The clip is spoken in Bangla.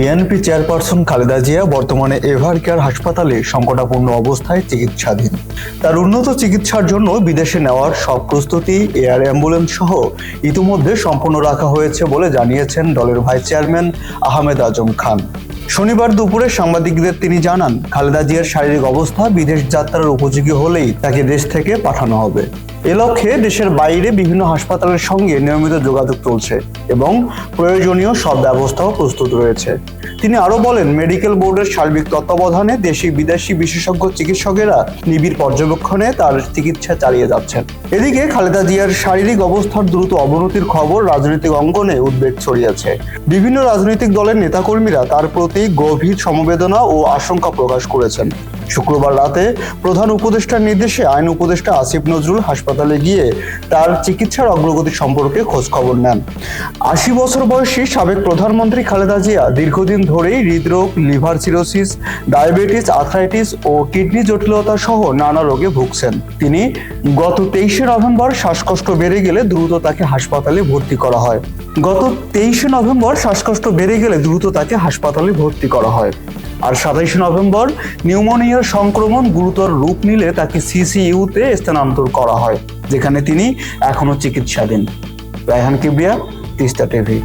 বিএনপি চেয়ারপারসন খালেদা জিয়া বর্তমানে এভার কেয়ার হাসপাতালে সংকটাপূর্ণ অবস্থায় চিকিৎসাধীন। তার উন্নত চিকিৎসার জন্য বিদেশে নেওয়ার সব প্রস্তুতি, এয়ার অ্যাম্বুলেন্স সহ ইতিমধ্যে সম্পন্ন রাখা হয়েছে বলে জানিয়েছেন দলের ভাইস চেয়ারম্যান আহমেদ আজম খান। শনিবার দুপুরে সাংবাদিকদের তিনি জানান, খালেদা জিয়ার শারীরিক অবস্থা বিদেশ যাত্রার উপযোগী হলেই তাকে দেশ থেকে পাঠানো হবে। এ লক্ষ্যে দেশের বাইরে বিভিন্ন হাসপাতালের সঙ্গে নিয়মিত যোগাযোগ চলছে এবং প্রয়োজনীয় সব ব্যবস্থাও প্রস্তুত রয়েছে। তিনি আরও বলেন, মেডিকেল বোর্ডের সার্বিক তত্ত্বাবধানে দেশি বিদেশি বিশেষজ্ঞ চিকিৎসকেরা নিবিড় পর্যবেক্ষণে তার চিকিৎসা চালিয়ে যাচ্ছেন। এদিকে খালেদা জিয়ার শারীরিক অবস্থার দ্রুত অবনতির খবর রাজনৈতিক অঙ্গনে উদ্বেগ ছড়িয়েছে। বিভিন্ন রাজনৈতিক দলের নেতাকর্মীরা তার প্রতি গভীর সমবেদনা ও আশঙ্কা প্রকাশ করেছেন। শুক্রবার রাতে প্রধান উপদেষ্টার নির্দেশে আইন উপদেষ্টা আসিফ নজরুল হাসপাতালে গিয়ে তার চিকিৎসার অগ্রগতি সম্পর্কে খোঁজ খবর নেন। আশি বছর বয়সী সাবেক প্রধানমন্ত্রী খালেদা জিয়া দীর্ঘদিন ধরেই হৃদরোগ, লিভার সিরোসিস, ডায়াবেটিস, আর্থ্রাইটিস ও কিডনি জটিলতা সহ নানা রোগে ভুগছেন। তিনি গত তেইশে নভেম্বর শ্বাসকষ্ট বেড়ে গেলে দ্রুত তাকে হাসপাতালে ভর্তি করা হয়। গত তেইশে নভেম্বর শ্বাসকষ্ট বেড়ে গেলে দ্রুত তাকে হাসপাতালে ভর্তি করা হয়। আর সাতাইশে নভেম্বর নিউমোনিয়ার সংক্রমণ গুরুতর রূপ নিলে তাকে সিসিইউতে স্থানান্তর করা হয়, যেখানে তিনি এখনও চিকিৎসাধীন। রায়হান কিবরিয়া, তিস্তা টিভি।